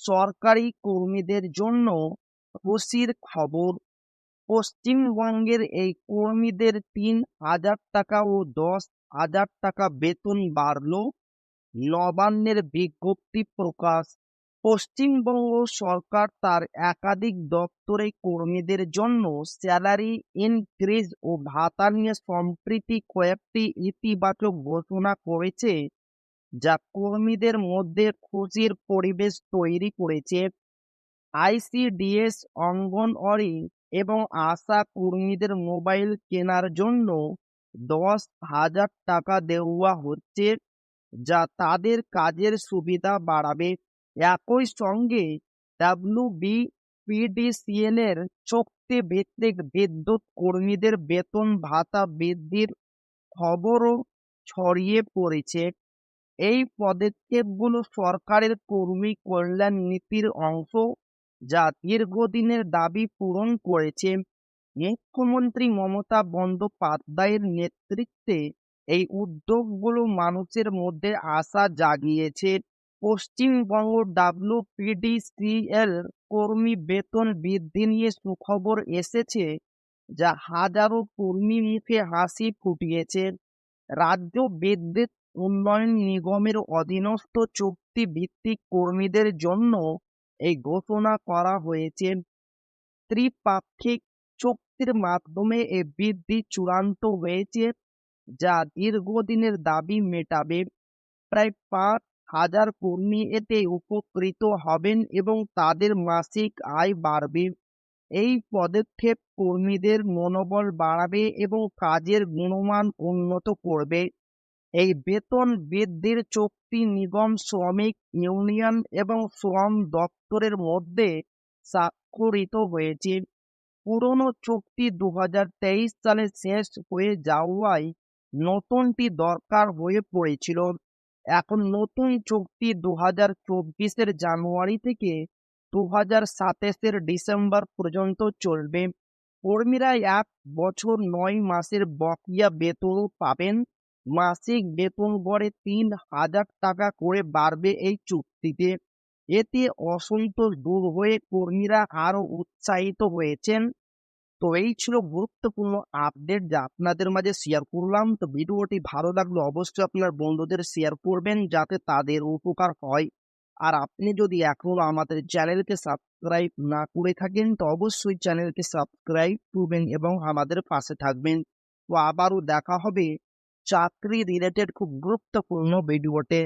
সরকারি কর্মীদের জন্য খুশির খবর। পশ্চিমবঙ্গের এই কর্মীদের তিন হাজার টাকা ও দশ হাজার টাকা বেতন বাড়ল। নবান্নের বিজ্ঞপ্তি প্রকাশ। পশ্চিমবঙ্গ সরকার তার একাধিক দপ্তরে কর্মীদের জন্য স্যালারি ইনক্রিজ ও ভাতা নিয়ে সম্প্রতি কয়েকটি ইতিবাচক ঘোষণা করেছে। যা কর্মীদের মধ্যে খুশির পরিবেশ তৈরি করেছে। আইসিডিএস, অঙ্গনওয়াড়ি এবং আশা কর্মীদের মোবাইল কেনার জন্য দশ হাজার টাকা দেওয়া হচ্ছে যা তাদের কাজের সুবিধা বাড়াবে। একই সঙ্গে ডাব্লিউ বি পিডিসিএল এর চুক্তি ভিত্তিক বিদ্যুৎ কর্মীদের বেতন ভাতা বৃদ্ধির খবরও ছড়িয়ে পড়েছে। এই পদক্ষেপগুলো সরকারের কর্মী কল্যাণ নীতির অংশ। যা দীর্ঘদিনের দাবি পূরণ করেছে। মুখ্যমন্ত্রী মমতা বন্দ্যোপাধ্যায়ের নেতৃত্বে এই উদ্যোগগুলো মানুষের মধ্যে আশা জাগিয়েছে। পশ্চিমবঙ্গ ডাব্লিউপিডিসিএল কর্মী বেতন বৃদ্ধি নিয়ে সুখবর এসেছে, যা হাজারো কর্মী মুখে হাসি ফুটিয়েছে। রাজ্য বিদ্যুৎ উন্নয়ন নিগমের অধীনস্থ চুক্তি ভিত্তিক কর্মীদের জন্য এই ঘোষণা করা হয়েছে। ত্রিপাক্ষিক চুক্তির মাধ্যমে এ বৃদ্ধি চূড়ান্ত হয়েছে, যা দীর্ঘদিনের দাবি মেটাবে। প্রায় পাঁচ হাজার কর্মী এতে উপকৃত হবেন এবং তাদের মাসিক আয় বাড়বে। এই পদক্ষেপ কর্মীদের মনোবল বাড়াবে এবং কাজের গুণমান উন্নত করবে। এই বেতন বৃদ্ধির চুক্তি নিগম শ্রমিক ইউনিয়ন এবং শ্রম দপ্তরের মধ্যে স্বাক্ষরিত হয়েছে। পুরনো চুক্তি দু হাজার তেইশ সালে শেষ হয়ে যাওয়ায় নতুনটি দরকার হয়ে পড়েছিল। এখন নতুন চুক্তি দু হাজার চব্বিশের জানুয়ারি থেকে দু হাজার সাতাশের ডিসেম্বর পর্যন্ত চলবে। কর্মীরা এক বছর নয় মাসের বকেয়া বেতন পাবেন। মাসিক বেতন গড়ে তিন হাজার টাকা করে বাড়বে এই চুক্তিতে। এতে অসন্তোষ দূর হয়ে কর্মীরা আরও উৎসাহিত হয়েছেন। তো এই ছিল গুরুত্বপূর্ণ আপডেট যা আপনাদের মাঝে শেয়ার করলাম। তো ভিডিওটি ভালো লাগলে অবশ্যই আপনার বন্ধুদের শেয়ার করবেন যাতে তাদের উপকার হয়। আর আপনি যদি এখনও আমাদের চ্যানেলকে সাবস্ক্রাইব না করে থাকেন, তো অবশ্যই চ্যানেলকে সাবস্ক্রাইব করবেন এবং আমাদের পাশে থাকবেন। তো আবারও দেখা হবে চাকরি রিলেটেড খুব গুরুত্বপূর্ণ ভিডিওতে